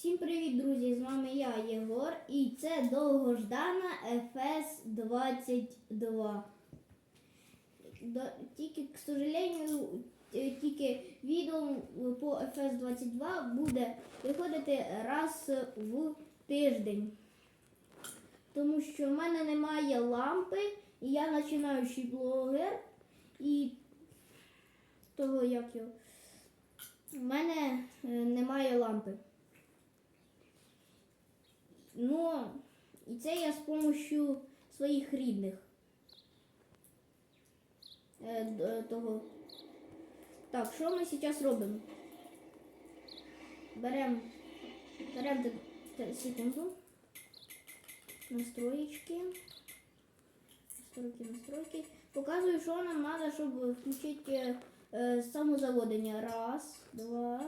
Всім привіт, друзі! З вами я, Єгор, і це довгождана FS22. До, тільки, к сожалению, е, тільки відео по FS22 буде виходити раз в тиждень. Тому що в мене немає лампи, і я починаючий блогер, і того як його. У мене е, немає лампи. Ну, і це я з допомогою своїх рідних. Е, е, того. Так, що ми зараз робимо? Беремо берем секунду. Настроєчки. Настройки, настройки. Показую, що нам треба, щоб включити е, самозаводення. Раз, два,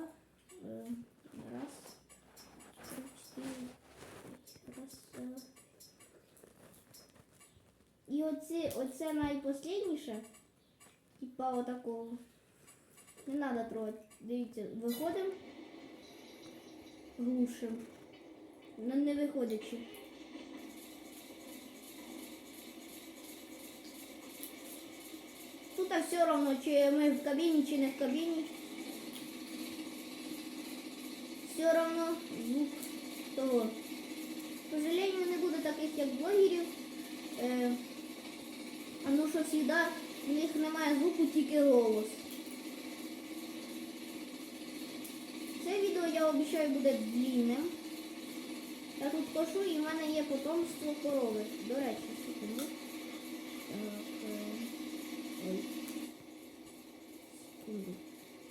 е, раз, три, чотири. Раз, два. І оце, оце найпослідніше. Типа отакого. Не треба трогати. Дивіться, виходимо, глушимо. Ну, не виходячи. Тут все равно, чи ми в кабіні, чи не в кабіні. Все равно звук того. К сожалению, не буде таких, як блогерів. А ну що завжди в них немає звуку, тільки голос. Це відео я обіцяю буде длинним. Я тут кошу і в мене є потомство корови. До речі, секунду. Е.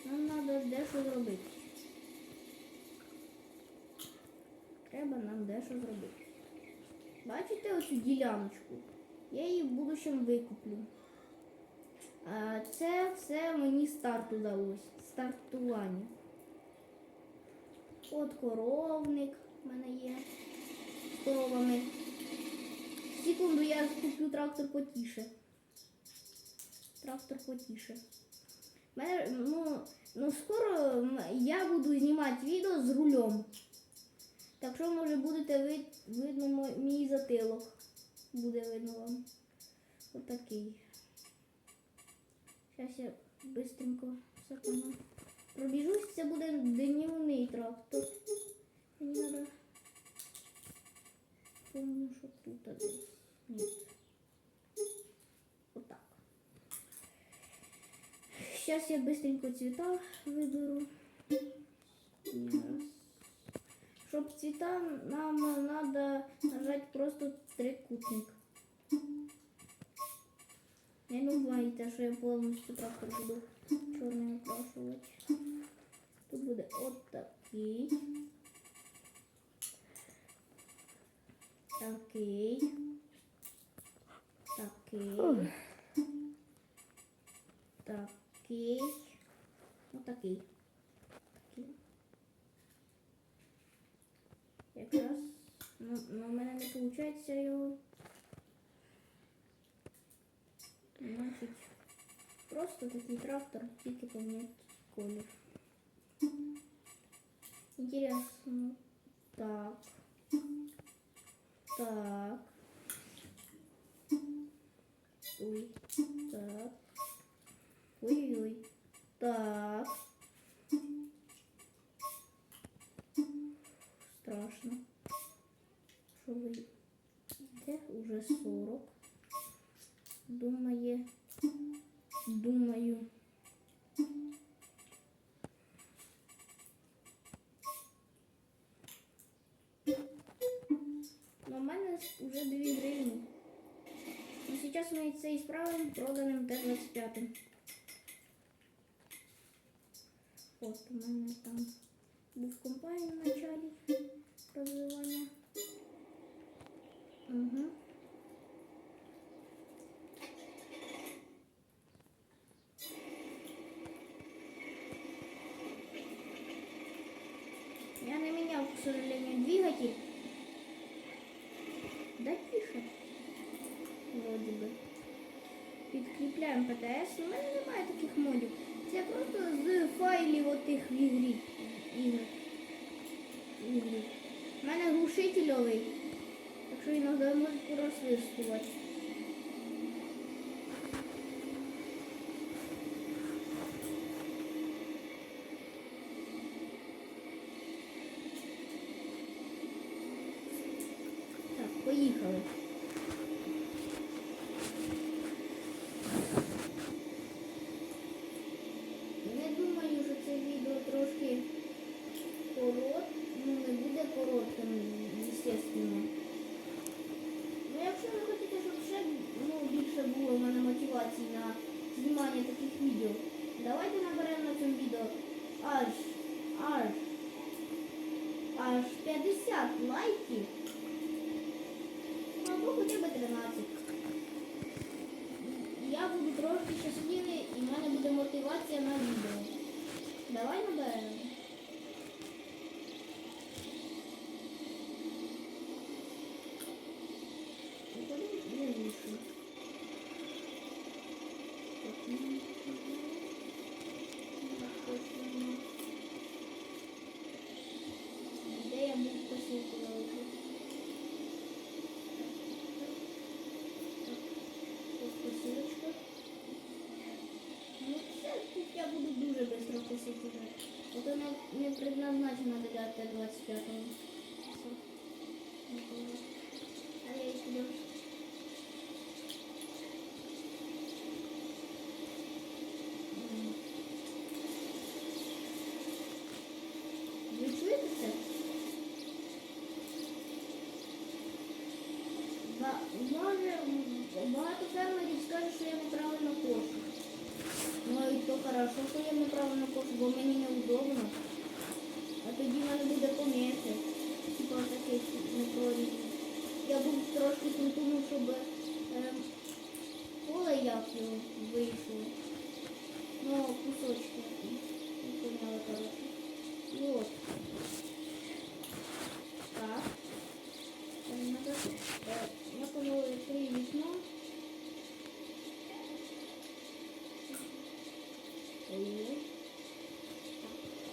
Нам треба дещо зробити. Треба нам дещо зробити. Бачите оцю діляночку? Я її в будущем викуплю. Це все мені старту далось. Стартування. От коровник в мене є з коровами. Секунду, я куплю трактор потіше. Трактор потіше. Мене, ну, ну, скоро я буду знімати відео з рулем. Так що, може, будете вид, видно мій затилок. Буде видно вам. Отакий. Зараз я быстренько секунду. Пробіжусь, це буде днівний трактор. Треба. Помню, що тут десь. Ні. Отак. Зараз я быстренько цвіта виберу. Ні, Щоб цвіта нам треба нажати просто трикутник. Не думайте, що я повністю трактор буду чорним окрашувати. Тут буде от такий. Такий. Такий. Такий. Ну, ну, в мене не виходить його. Значить, просто такий трактор, тільки поміняти колір. Интересно. Так. Так. Ой. Так. Ой-ой. Так. Страшно. Що ви? Уже 40? Думає. Думаю. Но в мене вже 2 гривні. Ну, сейчас ми це справимо проданим Т-25. От у мене там був комбайн в началі розвивання. Угу. Я не менял, к сожалению, двигатель. Да тише. Вроді би. Підкріпляємо ПТС. У мене немає таких модів. Це просто з файлів отих в ігрі. Ігор. Ігри. глушительовий. Так що іноді може просвистувати. Так, поїхали. Не думаю, що це відео трошки корот, ну не буде коротким, звісно. Ну, якщо ви хочете, щоб ще ну, більше було в мене мотивації на знімання таких відео, давайте наберемо на цьому відео аж, аж, аж 50 лайків. Ну, або хоча б 13. Я буду трошки щасливий і в мене буде мотивація на відео. Давай наберемо. Ну, куди не вийшло? Так, ну, так, точно. Де я був посилку належу? Ось посилочка. Ну все, тут я буду дуже швидко косити вже. От вона не 25-го. Все. Готово. А я ще дам. Ви чуєте це? Може, багато фермерів скажуть, що я неправильно кошу. Ну і то хорошо, що я неправильно кошу, бо мені неудобно. А тоді в мене буде поміти. Типа такий непрорізний. Я був трошки крутунув, щоб е, поле як його вийшло.